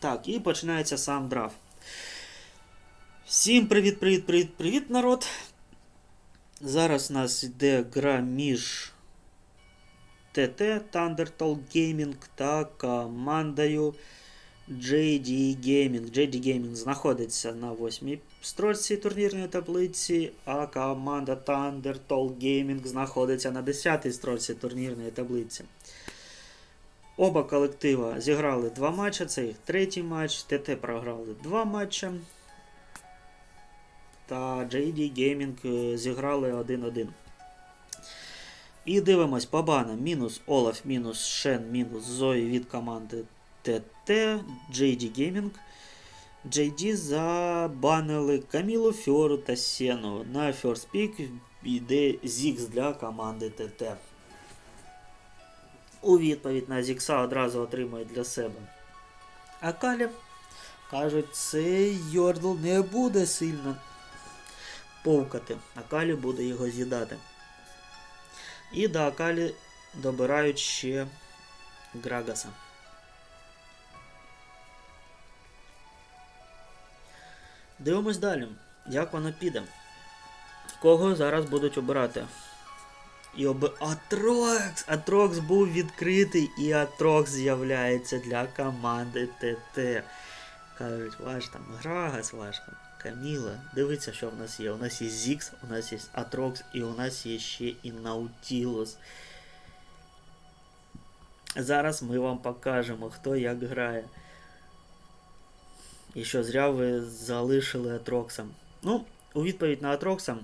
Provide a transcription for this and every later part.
Так, і починається сам драфт. Всім привіт, привіт, привіт, привіт, народ. Зараз у нас йде гра між ТТ Thundertale Gaming та командою JD Gaming. JD Gaming знаходиться на восьмій строчці турнірної таблиці, а команда Thundertale Gaming знаходиться на 10-й строчці турнірної таблиці. Оба колектива зіграли два матчі, це їх третій матч. ТТ програли два матчі. Та JD Gaming е, зіграли 1-1. І дивимось по банам. Мінус Олаф, мінус Шен, мінус Зої від команди ТТ, JD Gaming. JD забанили Камілу Фьору та Сену. На First Pick йде Зікс для команди ТТ. У відповідь на Зікса одразу отримує для себе Акалі. Кажуть, цей Йордл не буде сильно повкати. Акалі буде його з'їдати. І до Акалі добирають ще Грагаса. Дивимось далі, як воно піде. Кого зараз будуть обирати? І об... Атрокс! Атрокс був відкритий, і Атрокс з'являється для команди ТТ. Кажуть, ваш там Грагас, ваш там Каміла. Дивіться, що в нас є. У нас є Зікс, у нас є Атрокс, і у нас є ще і Наутілус. Зараз ми вам покажемо, хто як грає. І що зря ви залишили Атрокса. Ну, у відповідь на Атрокса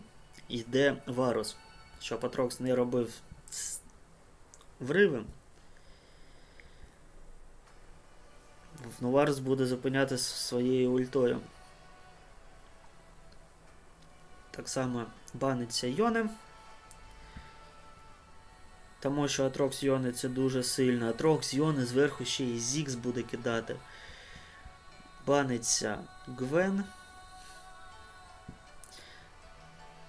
йде Варус. Щоб Атрокс не робив с- вриви. Ну, буде зупиняти своєю ультою. Так само баниться Йоне. Тому що Атрокс Йоне це дуже сильно. Атрокс Йоне зверху ще і Зікс буде кидати. Баниться Гвен.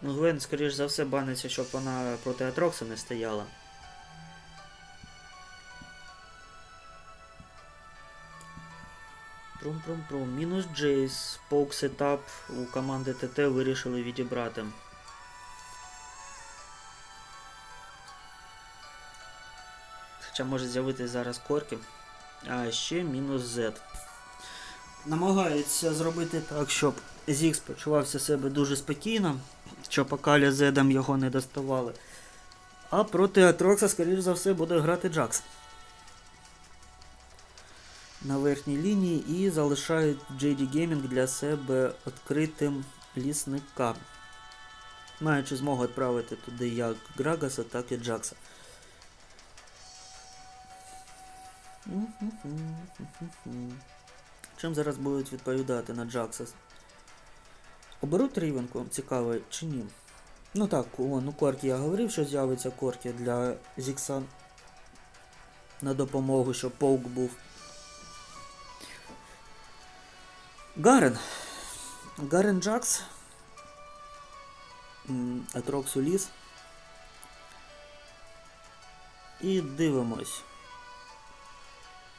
Ну, Гвен, скоріш за все, баниться, щоб вона проти Атрокса не стояла. Трум-трум-трум. Мінус Джейс. Поук сетап у команди ТТ вирішили відібрати. Хоча може з'явитись зараз корки. А ще мінус Z. Намагаються зробити так, щоб Зікс почувався себе дуже спокійно, щоб Акаля з Зедом його не доставали. А проти Атрокса, скоріш за все, буде грати Джакс. На верхній лінії і залишають JD Gaming для себе відкритим лісника. Маючи змогу відправити туди як Грагаса, так і Джакса. Чим зараз будуть відповідати на Джакса? Оберуть рівенку, цікаво, чи ні? Ну так, о, ну Коркі я говорив, що з'явиться Коркі для Зікса на допомогу, щоб Паук був. Гарен. Гарен Джакс. Атрокс Уліс. І дивимось.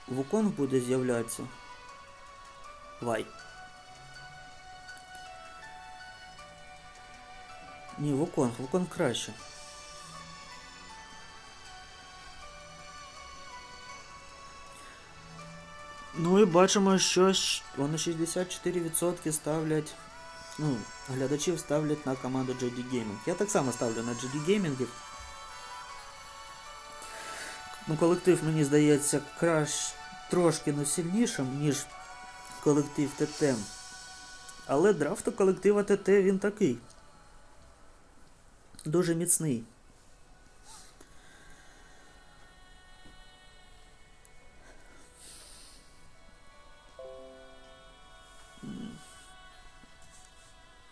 Вуконг буде з'являтися. Вай. Ні, Вуконг, Вуконг краще. Ну і бачимо, що вони 64% ставлять. Ну, глядачів ставлять на команду JD Gaming. Я так само ставлю на JD Gaming. Ну, колектив, мені здається, кращ трошки ну, сильнішим, ніж колектив ТТ. Але драфт у колектива ТТ він такий. Дуже міцний.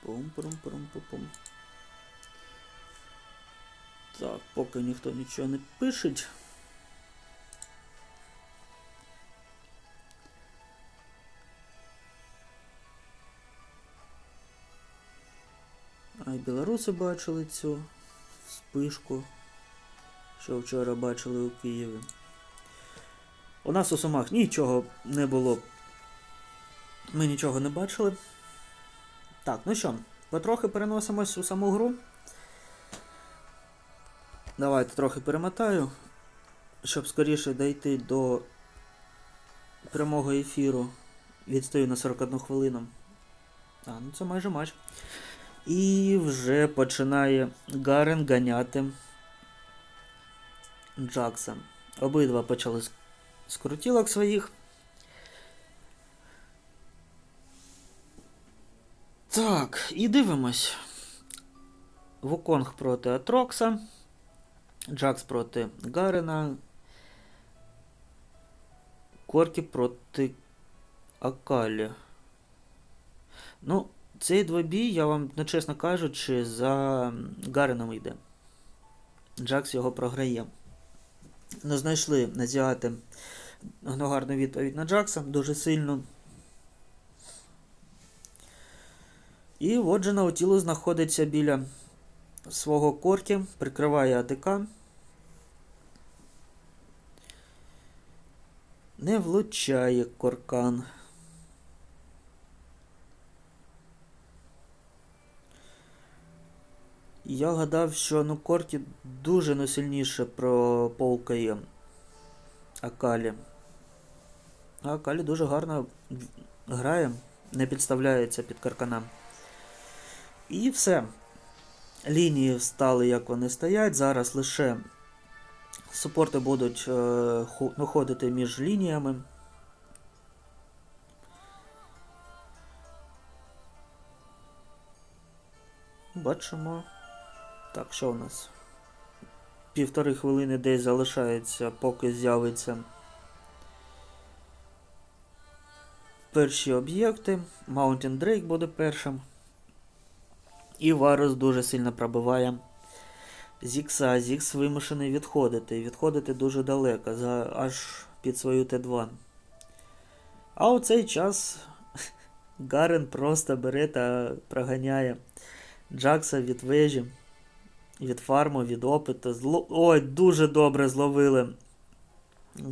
Пум-пум-пум-пум-пум. Так, поки ніхто нічого не пише. Білоруси бачили цю спишку, що вчора бачили у Києві. У нас у Сумах нічого не було Ми нічого не бачили. Так, ну що, потрохи переносимось у саму гру. Давайте трохи перемотаю, щоб скоріше дійти до прямого ефіру. Відстаю на 41 хвилину. А, ну це майже матч. І вже починає Гарен ганяти Джакса. Обидва почали з- крутілок своїх. Так, і дивимось. Вуконг проти Атрокса. Джакс проти Гарена. Коркі проти Акалі. Ну, цей двобій, я вам ну, чесно кажучи, за Гареном йде. Джакс його програє. Ну, знайшли азіати ну, гарну відповідь на Джакса дуже сильно. І отже, Наутілус знаходиться біля свого корки, прикриває АТК. Не влучає коркан. Я гадав, що ну Коркі дуже ну, сильніше прополкає Акалі. А Акалі дуже гарно грає, не підставляється під каркана. І все. Лінії стали, як вони стоять. Зараз лише супорти будуть е, ну, ходити між лініями. Бачимо. Так, що у нас? Півтори хвилини десь залишається, поки з'явиться перші об'єкти. Mountain Drake буде першим. І Варус дуже сильно пробиває Зікса. Зікс вимушений відходити. Відходити дуже далеко, за, аж під свою Т2. А у цей час Гарен просто бере та проганяє Джакса від вежі, від фарму, від опиту. Зло... Ой, дуже добре зловили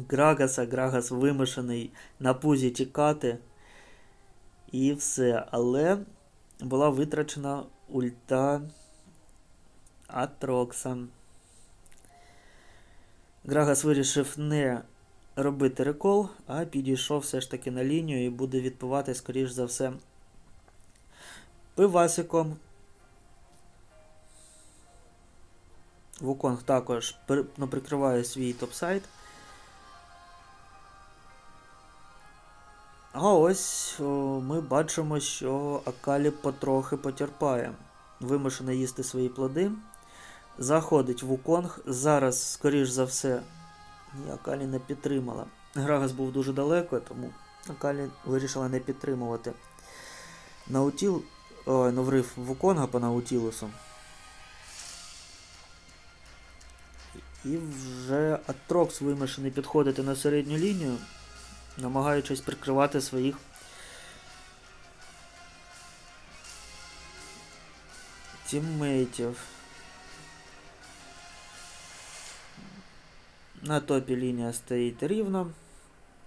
Грагаса. Грагас вимушений на пузі тікати. І все. Але була витрачена ульта Атрокса. Грагас вирішив не робити рекол, а підійшов все ж таки на лінію і буде відпивати, скоріш за все, пивасиком. Вуконг також ну, прикриває свій топ-сайт. А ось о, ми бачимо, що Акалі потрохи потерпає. Вимушений їсти свої плоди. Заходить Вуконг. Зараз, скоріш за все, ні, Акалі не підтримала. Грагас був дуже далеко, тому Акалі вирішила не підтримувати. Наутіл. Ой, ну врив Вуконга по Наутілусу. І вже Атрокс вимушений підходити на середню лінію, намагаючись прикривати своїх тіммейтів. На топі лінія стоїть рівно,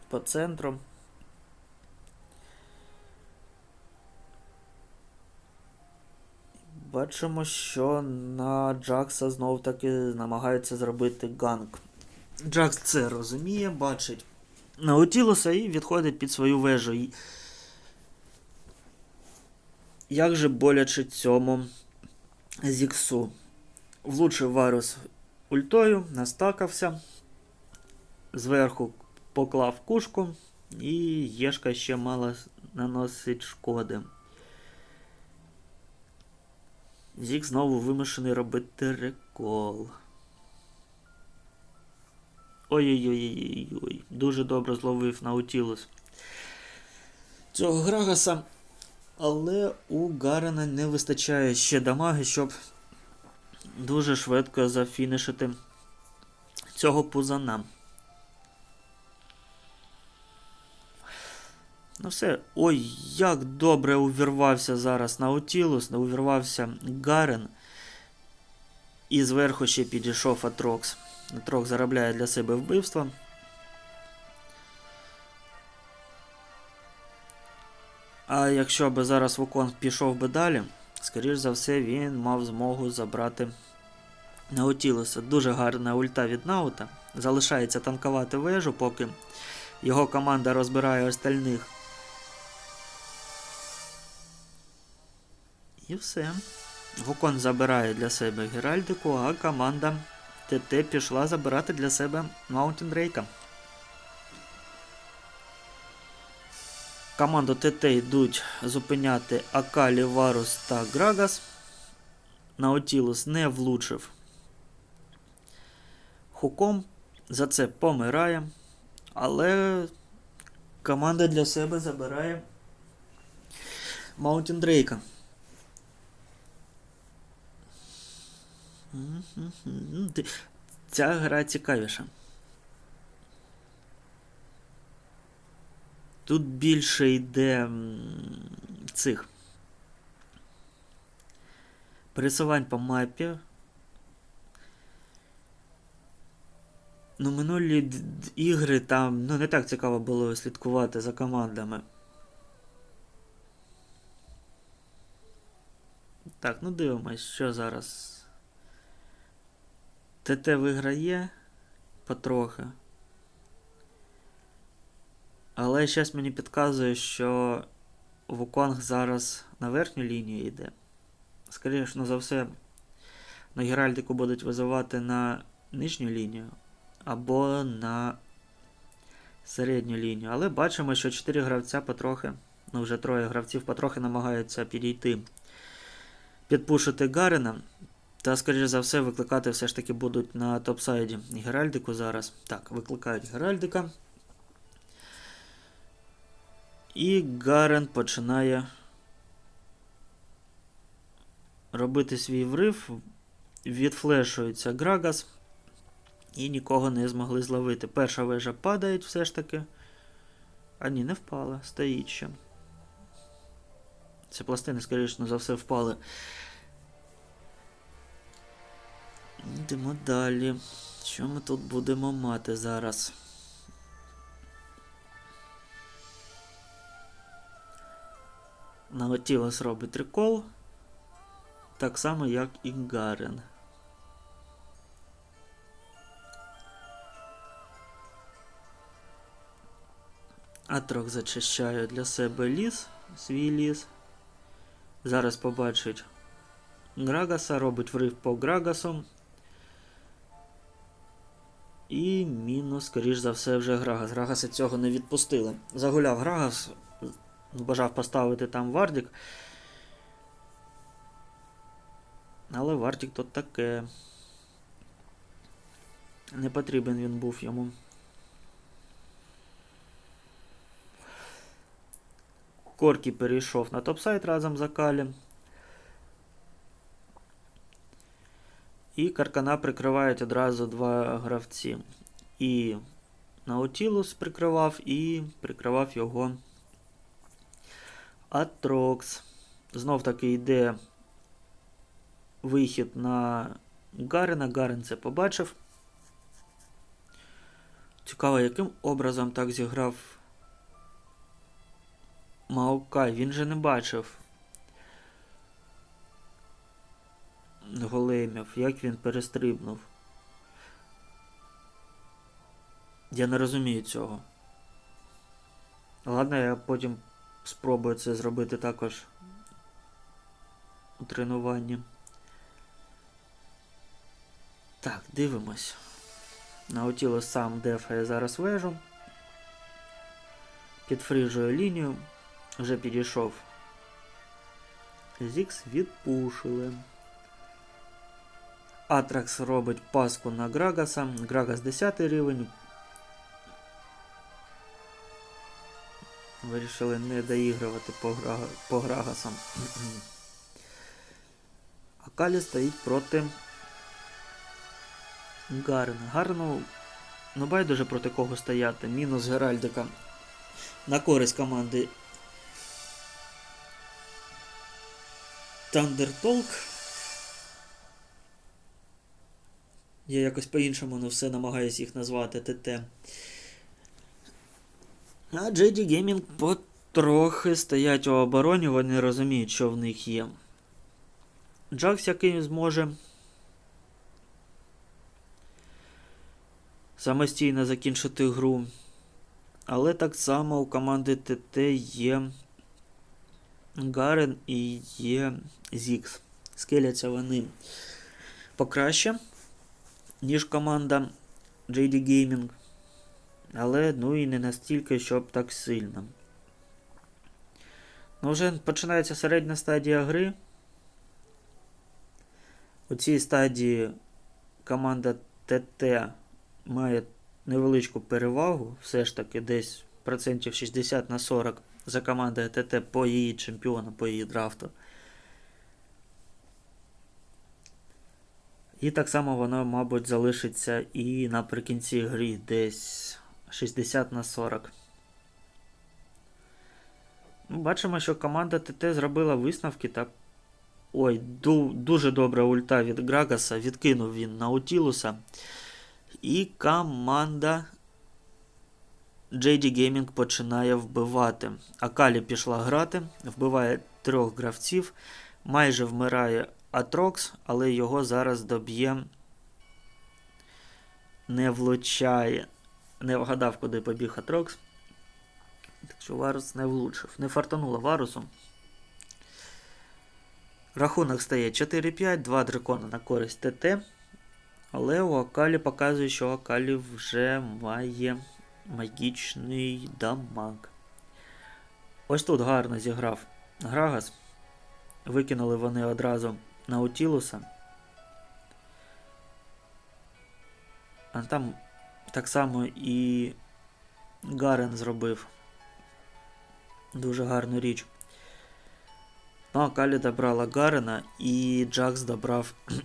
по центру. Бачимо, що на Джакса знов таки намагаються зробити ганг. Джакс це розуміє, бачить Наутілуса і відходить під свою вежу. І... Як же боляче цьому Зіксу? Влучив Варус ультою, настакався, зверху поклав кушку, і Єшка ще мало наносить шкоди. Зік знову вимушений робити рекол. Ой-ой-ой-ой-ой. Дуже добре зловив Наутілус. Цього Грагаса. Але у Гарена не вистачає ще дамаги, щоб дуже швидко зафінішити цього пузана. Ну все. Ой, як добре увірвався зараз Наутілус, увірвався Гарен. І зверху ще підійшов Атрокс. Атрокс заробляє для себе вбивство. А якщо би зараз Вуконг пішов би далі, скоріш за все, він мав змогу забрати Наутілуса. Дуже гарна ульта від Наута. Залишається танкувати вежу, поки його команда розбирає остальних. І все. Вукон забирає для себе Геральдику, а команда ТТ пішла забирати для себе Маунтін Дрейка. Команду ТТ йдуть зупиняти Акалі, Варус та Грагас. Наутілус не влучив хуком, за це помирає, але команда для себе забирає Маунтін Дрейка. Ця гра цікавіша. Тут більше йде цих пересувань по мапі. Ну, минулі ігри там ну, не так цікаво було слідкувати за командами. Так, ну дивимось, що зараз. ТТ виграє потрохи. Але щось мені підказує, що Вуконг зараз на верхню лінію йде. Скоріше за все, на Геральдику будуть визивати на нижню лінію або на середню лінію. Але бачимо, що 4 гравця потрохи, ну вже троє гравців потрохи намагаються підійти, підпушити Гарена. Та, скоріш за все, викликати все ж таки будуть на топсайді Геральдику зараз. Так, викликають Геральдика. І Гарен починає робити свій врив. Відфлешується Грагас. І нікого не змогли зловити. Перша вежа падає все ж таки. А ні, не впала, стоїть ще. Ці пластини, скоріше за все, впали. Йдемо далі. Що ми тут будемо мати зараз? Наутілос робить рекол. Так само, як і Гарен. Атрок зачищає для себе ліс, свій ліс. Зараз побачить Грагаса, робить врив по Грагасу. І мінус, скоріш за все, вже Грагас. Грагаса цього не відпустили. Загуляв Грагас, бажав поставити там Вардік. Але Вардік тут таке. Не потрібен він був йому. Коркі перейшов на топсайт разом з Акалі. І Каркана прикривають одразу два гравці. І Наутілус прикривав, і прикривав його Атрокс. Знов таки йде вихід на Гарена. Гарен це побачив. Цікаво, яким образом так зіграв Маокай. Він же не бачив големів, як він перестрибнув. Я не розумію цього. Ладно, я потім спробую це зробити також у тренуванні. Так, дивимось. Наутілос сам дефає зараз вежу. Підфрижує лінію. Вже підійшов. Зікс відпушили. Атракс робить паску на Грагаса. Грагас 10 рівень. Вирішили не доігрувати по, Грага... по Грагасам. А Калі стоїть проти Гарна. Гарно, ну байдуже проти кого стояти. Мінус Геральдика на користь команди Thunder Я якось по-іншому не все намагаюся їх назвати ТТ. А JD Gaming трохи стоять у обороні, вони розуміють, що в них є. Джакс, який зможе самостійно закінчити гру. Але так само у команди ТТ є Гарен і є Зікс. Скеляться вони покраще, ніж команда JD Gaming. Але ну і не настільки, щоб так сильно. Ну, вже починається середня стадія гри. У цій стадії команда ТТ має невеличку перевагу, все ж таки десь процентів 60 на 40 за командою ТТ по її чемпіону, по її драфту. І так само воно, мабуть, залишиться і наприкінці гри десь 60 на 40. Ну, Бачимо, що команда ТТ зробила висновки. Так. Ой, ду, дуже добра ульта від Грагаса. Відкинув він Наутілуса. І команда JD Gaming починає вбивати. Акалі пішла грати, вбиває трьох гравців, майже вмирає Атрокс, але його зараз доб'є. Не влучає. Не вгадав, куди побіг Атрокс. Так що Варус не влучив. Не фартануло Варусу. Рахунок стає 4-5, 2 дракона на користь ТТ. Але у Акалі показує, що Акалі вже має магічний дамаг. Ось тут гарно зіграв Грагас. Викинули вони одразу Наутілуса. А там так само і Гарен зробив. Дуже гарну річ. Ну, а Калі добрала Гарена і Джакс добрав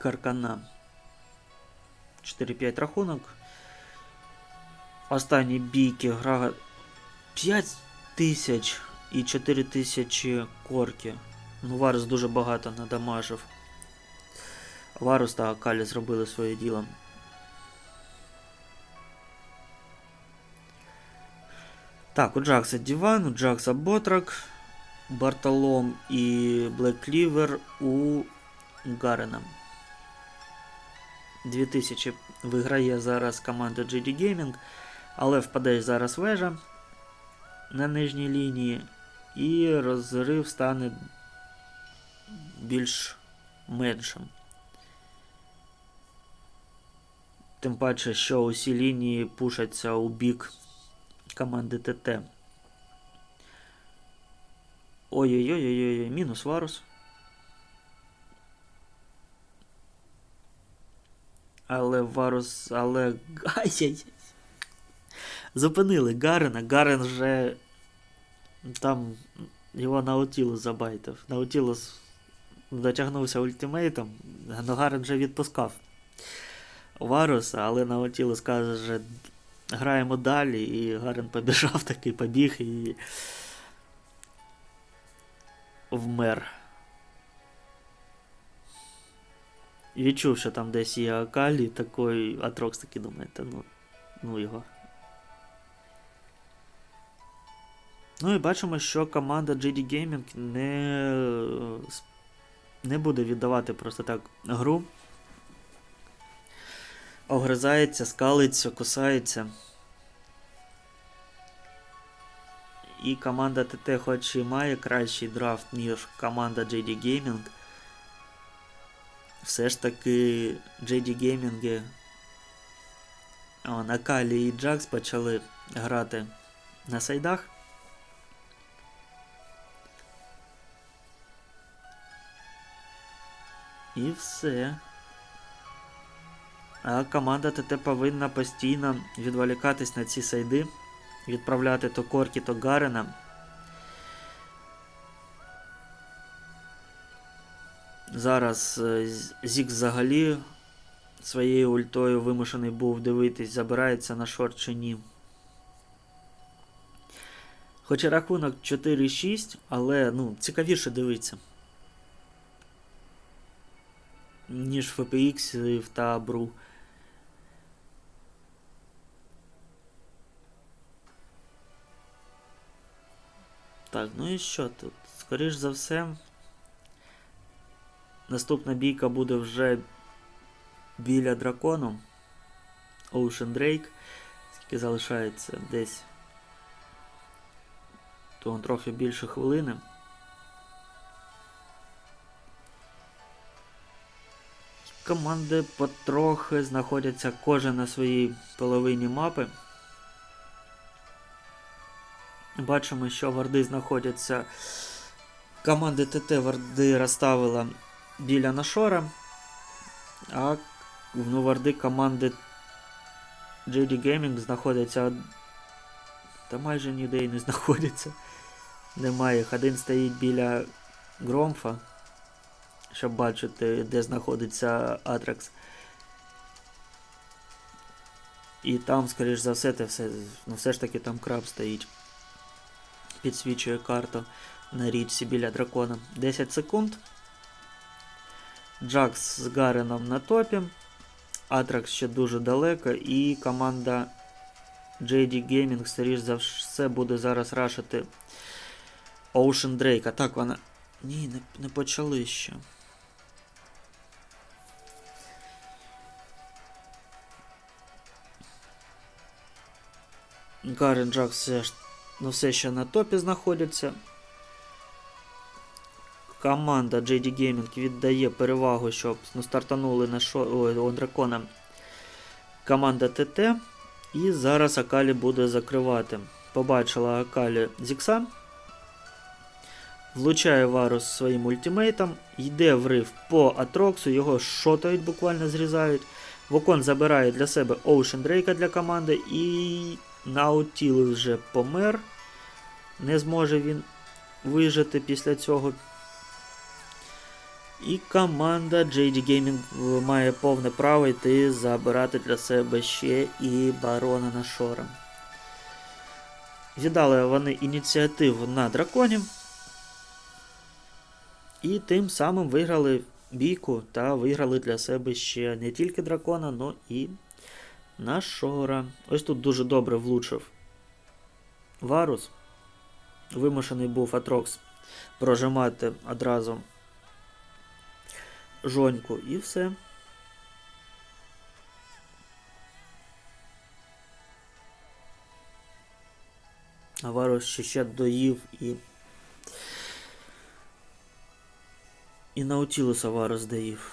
Каркана. 4-5 рахунок. Останні бійки грага 5 тисяч і 4 тисячі корки. Ну, Варус дуже багато надамажив. Варус та Акалі зробили своє діло. Так, у Джакса Діван, у Джакса Ботрак, Бартолом і Блек Клівер у Гарена. 2000 виграє зараз команда GD Gaming, але впаде зараз вежа на нижній лінії, і розрив стане більш меншим. Тим паче, що усі лінії пушаться у бік команди ТТ. Ой-ой-ой-ой, мінус Варус. Але Варус, але. Ай-яй-яй. Зупинили Гарена. Гарен вже там його Наутілус забайтив. Наутілус дотягнувся ультимейтом, Ногарен вже відпускав Варуса, але Наутілус каже, граємо далі, і Гарен побіжав такий, побіг і вмер. Відчув, що там десь є Акалі, такий Атрокс такий думає, та ну, ну його. Ну і бачимо, що команда GD Gaming не, не буде віддавати просто так гру. Огризається, скалиться, кусається. І команда ТТ хоч і має кращий драфт, ніж команда JD Gaming. Все ж таки JD Gaming Накалі і Джакс почали грати на сайдах. І все. А команда ТТ повинна постійно відволікатись на ці сайди, відправляти то Коркі, то Гарена. Зараз е, Зік взагалі своєю ультою вимушений був дивитись, забирається на шорт чи ні. Хоча рахунок 4-6, але ну, цікавіше дивитися. Ніж FPX та Бру. Так, ну і що тут? Скоріш за все. Наступна бійка буде вже біля дракону. Ocean Drake. Скільки залишається десь. То трохи більше хвилини. Команди потрохи знаходяться кожен на своїй половині мапи. Бачимо, що варди знаходяться. Команди ТТ варди розставила біля нашора, а ну, варди команди JD Gaming знаходяться. Та майже ніде і не знаходяться. Немає їх. Один стоїть біля Громфа, щоб бачити, де знаходиться Атракс. І там, скоріш за все, те все, ну все ж таки там краб стоїть. Підсвічує карту на річці біля дракона. 10 секунд. Джакс з Гареном на топі. Атракс ще дуже далеко, і команда JD Gaming, скоріш за все, буде зараз рашити Ocean Drake. А так вона. Ні, не, не почали ще. Гарен Джакс ну, все ще на топі знаходиться. Команда JD Gaming віддає перевагу, щоб ну, стартанули на шо... Дракона команда ТТ. І зараз Акалі буде закривати. Побачила Акалі Зікса. Влучає Варус своїм ультимейтом. Йде врив по Атроксу, його шотають, буквально зрізають. Вокон забирає для себе Ocean Drake для команди. І Наутіл вже помер. Не зможе він вижити після цього. І команда JD Gaming має повне право йти забирати для себе ще і барона на Шора. Віддали вони ініціативу на драконі. І тим самим виграли бійку та виграли для себе ще не тільки дракона, але і Нашора. Ось тут дуже добре влучив Варус. Вимушений був Атрокс прожимати одразу жоньку і все. А Варус ще ще доїв і. І Наутілуса Варус доїв.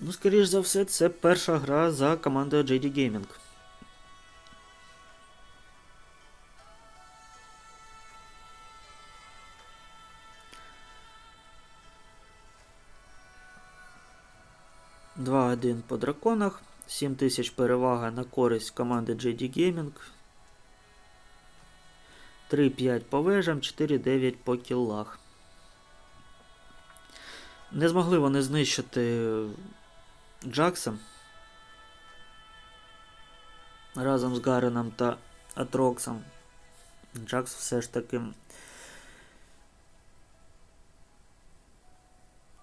Ну, скоріш за все, це перша гра за командою JD Gaming. Два 1 по драконах. 7000 перевага на користь команди JD Gaming. 3-5 по вежам, 4-9 по кіллах. Не змогли вони знищити Джакса разом з Гареном та Атроксом. Джакс все ж таки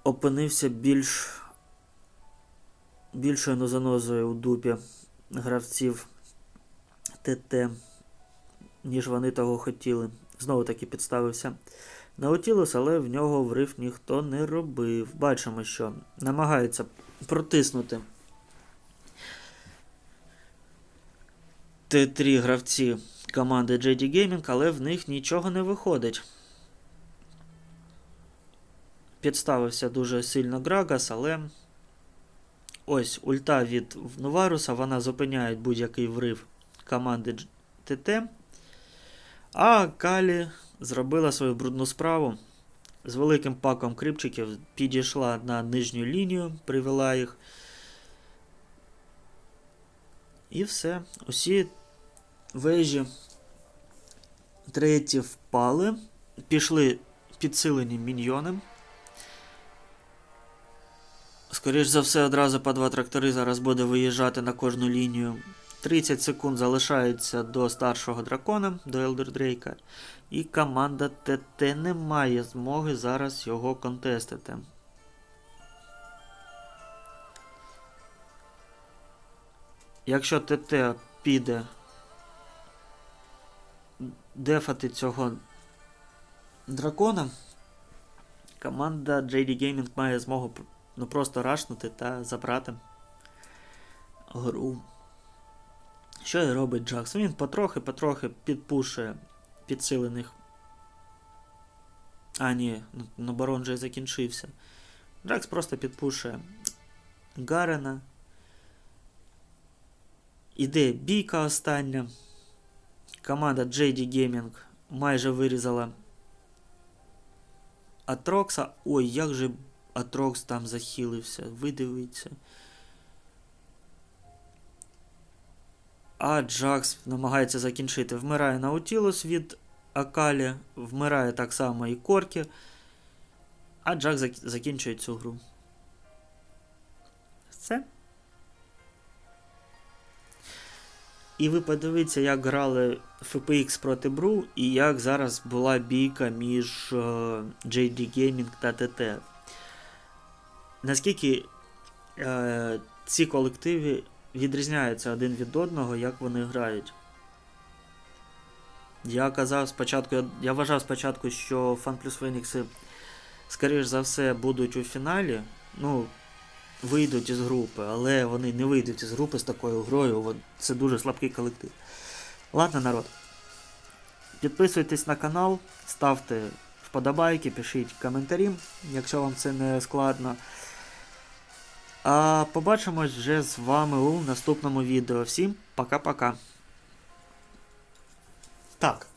опинився більш більшою нозанозою у дупі гравців ТТ, ніж вони того хотіли. Знову таки підставився Наутілус, але в нього врив ніхто не робив. Бачимо, що намагаються протиснути Т3 гравці команди JD Gaming, але в них нічого не виходить. Підставився дуже сильно Грагас, але ось ульта від Новаруса, вона зупиняє будь-який врив команди ТТ. А Калі зробила свою брудну справу. З великим паком крипчиків підійшла на нижню лінію, привела їх. І все. Усі вежі треті впали. Пішли підсилені міньйони. Скоріш за все, одразу по два трактори зараз буде виїжджати на кожну лінію. 30 секунд залишається до старшого дракона, до Елдер Дрейка. І команда ТТ не має змоги зараз його контестити. Якщо ТТ піде дефати цього дракона, команда JD Gaming має змогу ну, просто рашнути та забрати гру. Що робить Джакс? Він потрохи-потрохи підпушує підсилених. А, ні, ну, ну барон вже закінчився. Джакс просто підпушує Гарена. Іде бійка остання. Команда JD Gaming майже вирізала Атрокса. Ой, як же Атрокс там захилився. Ви А Джакс намагається закінчити. Вмирає Наутілус від Акалі, вмирає так само і Коркі. А Джак зак- закінчує цю гру. Все. І ви подивіться, як грали FPX проти Бру, і як зараз була бійка між е, JD Gaming та ТТ. Наскільки е, ці колективи відрізняються один від одного, як вони грають. Я казав спочатку, я, вважав спочатку, що Fan плюс Фенікси, скоріш за все, будуть у фіналі. Ну, вийдуть із групи, але вони не вийдуть із групи з такою грою. Це дуже слабкий колектив. Ладно, народ. Підписуйтесь на канал, ставте вподобайки, пишіть коментарі, якщо вам це не складно. А побачимось вже з вами у наступному відео. Всім пока-пока. Так.